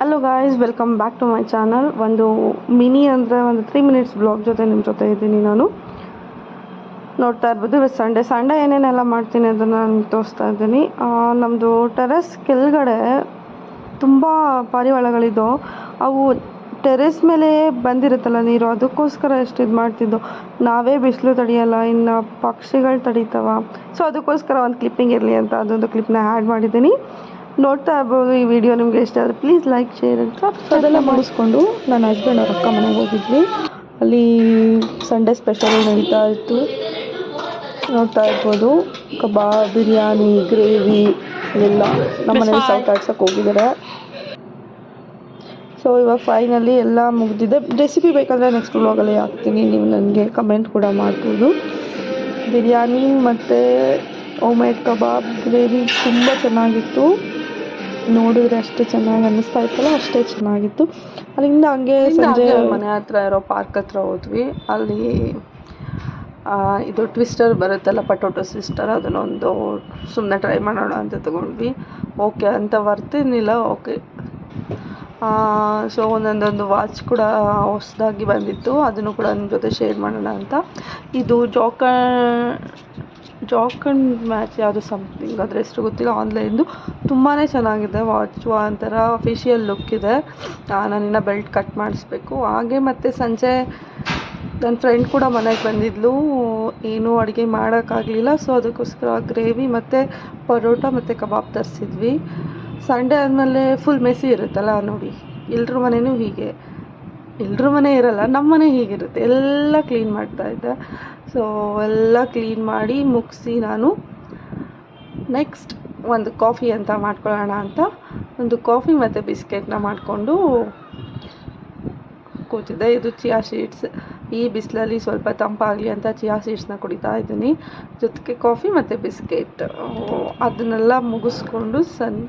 Hello guys welcome back to my channel ಒಂದು mini ಅಂದರೆ ಒಂದು ತ್ರೀ ಮಿನಿಟ್ಸ್ ಬ್ಲಾಗ್ ಜೊತೆ ನಿಮ್ಮ ಜೊತೆ ಇದ್ದೀನಿ ನಾನು. ನೋಡ್ತಾ ಇರ್ಬೋದು, ಇವತ್ತು ಸಂಡೇ ಸಂಡೇ ಏನೇನೆಲ್ಲ ಮಾಡ್ತೀನಿ ಅದನ್ನು ನಾನು ತೋರಿಸ್ತಾ ಇದ್ದೀನಿ. ನಮ್ಮದು ಟೆರೆಸ್ ಕೆಳಗಡೆ ತುಂಬ ಪಾರಿವಾಳಗಳಿದ್ದವು. ಅವು ಟೆರೆಸ್ ಮೇಲೆ ಬಂದಿರುತ್ತಲ್ಲ ನೀರು, ಅದಕ್ಕೋಸ್ಕರ ಎಷ್ಟು ಇದು ಮಾಡ್ತಿದ್ದೋ ನಾವೇ ಬಿಸಿಲು ತಡೆಯಲ್ಲ, ಇನ್ನು ಪಕ್ಷಿಗಳು ತಡೀತವ. ಸೊ ಅದಕ್ಕೋಸ್ಕರ ಒಂದು ಕ್ಲಿಪ್ಪಿಂಗ್ ಇರಲಿ ಅಂತ ಅದೊಂದು ಕ್ಲಿಪ್ನ ಆ್ಯಡ್ ಮಾಡಿದ್ದೀನಿ. ನೋಡ್ತಾ ಇರ್ಬೋದು ಈ ವಿಡಿಯೋ ನಿಮಗೆ ಇಷ್ಟ ಆದರೆ ಪ್ಲೀಸ್ ಲೈಕ್ ಶೇರ್ ಅಂತ ಅದೆಲ್ಲ ಮಾಡಿಸ್ಕೊಂಡು ನನ್ನ ಹಸ್ಬೆಂಡ್ ಅವ್ರ ಅಕ್ಕ ಮನೆಗೆ ಹೋಗಿದ್ವಿ. ಅಲ್ಲಿ ಸಂಡೇ ಸ್ಪೆಷಲ್ ನಡೀತಾ ಇತ್ತು. ನೋಡ್ತಾ ಇರ್ಬೋದು. ಕಬಾಬ್ ಬಿರಿಯಾನಿ ಗ್ರೇವಿ ಎಲ್ಲ ನಮ್ಮ ಮನೇಲಿ ಸೌಟ್ ಆಡ್ಸೋಕೆ ಹೋಗಿದ್ದಾರೆ. ಸೊ ಇವಾಗ ಫೈನಲಿ ಎಲ್ಲ ಮುಗಿದಿದೆ. ರೆಸಿಪಿ ಬೇಕಾದರೆ ನೆಕ್ಸ್ಟ್ ವ್ಲಾಗಲ್ಲಿ ಹಾಕ್ತೀನಿ. ನೀವು ನನಗೆ ಕಮೆಂಟ್ ಕೂಡ ಮಾಡ್ಬೋದು. ಬಿರಿಯಾನಿ ಮತ್ತು ಓಮೇಡ್ ಕಬಾಬ್ ಗ್ರೇವಿ ತುಂಬ ಚೆನ್ನಾಗಿತ್ತು. ನೋಡಿದ್ರೆ ಅಷ್ಟು ಚೆನ್ನಾಗಿ ಅನ್ನಿಸ್ತಾ ಇತ್ತಲ್ಲ ಅಷ್ಟೇ ಚೆನ್ನಾಗಿತ್ತು. ಅಲ್ಲಿಂದ ಹಂಗೆ ಸಂಜೆ ಮನೆ ಹತ್ರ ಇರೋ ಪಾರ್ಕ್ ಹತ್ರ ಹೋದ್ವಿ. ಅಲ್ಲಿ ಇದು ಟ್ವಿಸ್ಟರ್ ಬರುತ್ತಲ್ಲ ಪಟೋಟೊ ಸಿಸ್ಟರ್ ಅದನ್ನೊಂದು ಸುಮ್ಮನೆ ಟ್ರೈ ಮಾಡೋಣ ಅಂತ ತಗೊಂಡ್ವಿ. ಓಕೆ ಅಂತ ಬರ್ತಿರ್ಲಿಲ್ಲ ಓಕೆ. ಸೊ ಒಂದೊಂದೊಂದು ವಾಚ್ ಕೂಡ ಹೊಸದಾಗಿ ಬಂದಿತ್ತು ಅದನ್ನು ಕೂಡ ನನ್ನ ಜೊತೆ ಶೇರ್ ಮಾಡೋಣ ಅಂತ. ಇದು ಜೋಕ ಜಾಕಂಡ್ ಮ್ಯಾಚ್ ಯಾವುದು ಸಮಥಿಂಗ್ ಅದ್ರ ಹೆಸರು ಗೊತ್ತಿಲ್ಲ. ಆನ್ಲೈನ್ದು ತುಂಬಾ ಚೆನ್ನಾಗಿದೆ. ವಾಚ್ ಒಂಥರ ಅಫಿಷಿಯಲ್ ಲುಕ್ ಇದೆ. ನಾನಿನ್ನು ಬೆಲ್ಟ್ ಕಟ್ ಮಾಡಿಸ್ಬೇಕು. ಹಾಗೆ ಮತ್ತು ಸಂಜೆ ನನ್ನ ಫ್ರೆಂಡ್ ಕೂಡ ಮನೆಗೆ ಬಂದಿದ್ಲು. ಏನೂ ಅಡುಗೆ ಮಾಡೋಕ್ಕಾಗಲಿಲ್ಲ. ಸೊ ಅದಕ್ಕೋಸ್ಕರ ಗ್ರೇವಿ ಮತ್ತು ಪರೋಟ ಮತ್ತು ಕಬಾಬ್ ತರಿಸಿದ್ವಿ. ಸಂಡೇ ಆದಮೇಲೆ ಫುಲ್ ಮೆಸಿ ಇರುತ್ತಲ್ಲ ನೋಡಿ. ಎಲ್ಲರೂ ಮನೆಯೂ ಹೀಗೆ. ಎಲ್ಲರೂ ಮನೆ ಇರಲ್ಲ ನಮ್ಮ ಮನೆ ಹೀಗಿರುತ್ತೆ. ಎಲ್ಲ ಕ್ಲೀನ್ ಮಾಡ್ತಾಯಿದ್ದೆ ಸೊ ಎಲ್ಲ ಕ್ಲೀನ್ ಮಾಡಿ ಮುಗಿಸಿ ನಾನು ನೆಕ್ಸ್ಟ್ ಒಂದು ಕಾಫಿ ಅಂತ ಮಾಡ್ಕೊಳ್ಳೋಣ ಅಂತ. ಒಂದು ಕಾಫಿ ಮತ್ತು ಬಿಸ್ಕೆಟ್ನ ಮಾಡಿಕೊಂಡು ಕೂತಿದ್ದೆ. ಇದು ಚಿಯಾ ಶೀಟ್ಸ್ ಈ ಬಿಸಿಲಲ್ಲಿ ಸ್ವಲ್ಪ ತಂಪಾಗಲಿ ಅಂತ ಚಿಯಾ ಸೀಡ್ಸ್ನ ಕುಡಿತಾ ಇದ್ದೀನಿ. ಜೊತೆಗೆ ಕಾಫಿ ಮತ್ತು ಬಿಸ್ಕೆಟ್ ಅದನ್ನೆಲ್ಲ ಮುಗಿಸ್ಕೊಂಡು ಸನ್,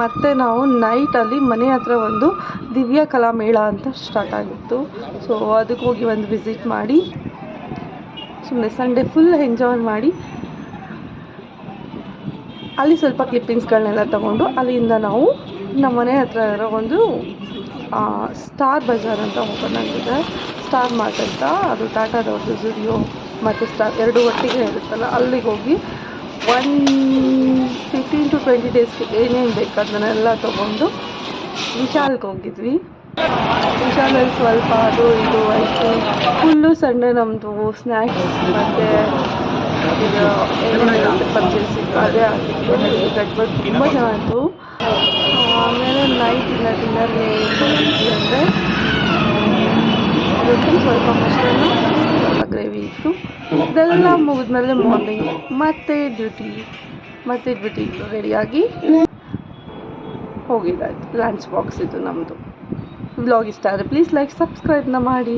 ಮತ್ತು ನಾವು ನೈಟಲ್ಲಿ ಮನೆ ಹತ್ರ ಒಂದು ದಿವ್ಯ ಕಲಾ ಮೇಳ ಅಂತ ಸ್ಟಾರ್ಟ್ ಆಗಿತ್ತು. ಸೊ ಅದಕ್ಕೆ ಹೋಗಿ ಒಂದು ವಿಸಿಟ್ ಮಾಡಿ. ಸುಮ್ಮನೆ ಸಂಡೇ ಫುಲ್ ಎಂಜಾಯ್ ಮಾಡಿ, ಅಲ್ಲಿ ಸ್ವಲ್ಪ ಕ್ಲಿಪ್ಪಿಂಗ್ಸ್ಗಳನ್ನೆಲ್ಲ ತಗೊಂಡು ಅಲ್ಲಿಂದ ನಾವು ನಮ್ಮ ಮನೆ ಹತ್ರ ಇರೋ ಒಂದು ಸ್ಟಾರ್ ಬಜಾರ್ ಅಂತ ಓಪನ್ ಆಗಿದೆ. ಸ್ಟಾರ್ ಮಾರ್ಟ್ ಅಂತ, ಅದು ಟಾಟಾದವ್ರದ್ದು ಜುಡಿಯೋ ಮತ್ತು ಸ್ಟಾರ್ ಎರಡು ಒಟ್ಟಿಗೆ ಇರುತ್ತಲ್ಲ, ಅಲ್ಲಿಗೆ ಹೋಗಿ ಒನ್ ಫಿಫ್ಟೀನ್ ಟು ಟ್ವೆಂಟಿ ಡೇಸ್ಗೆ ಏನೇನು ಬೇಕು ಅದನ್ನೆಲ್ಲ ತೊಗೊಂಡು ವಿಶಾಲ್ಗೆ ಹೋಗಿದ್ವಿ. ವಿಶಾಲಲ್ಲಿ ಸ್ವಲ್ಪ ಅದು ಇದು ಆಯಿತು. ಫುಲ್ಲು ಸಣ್ಣ ನಮ್ಮದು ಸ್ನ್ಯಾಕ್ಸ್ ಮತ್ತು ಇದು ಏನೇನು ಇತ್ತು ಅದೇ ಆಗಿತ್ತು. ತುಂಬ ಚೆನ್ನಾಗಿತ್ತು. ಆಮೇಲೆ ನೈಟ್ ಇಲ್ಲ ಡಿನ್ನರ್ ಅಂದರೆ ರೊಟ್ಟಿ ಸ್ವಲ್ಪ ಮೊಸರನ್ನು ಸ್ವಲ್ಪ ಗ್ರೇವಿ ಇತ್ತು. ಇದೆಲ್ಲ ಮುಗಿದ್ಮೇಲೆ ಮಾರ್ನಿಂಗ್ ಮತ್ತೆ ಡ್ಯೂಟಿ ಮತ್ತೆ ಡ್ಯೂಟಿ ರೆಡಿಯಾಗಿ ಹೋಗಿದ್ದಾಯ್ತು ಲಂಚ್ ಬಾಕ್ಸ್ ಇದು ನಮ್ಮದು ಬ್ಲಾಗ್ ಇಷ್ಟ ಆದರೆ ಪ್ಲೀಸ್ ಲೈಕ್ ಸಬ್ಸ್ಕ್ರೈಬ್ನ ಮಾಡಿ.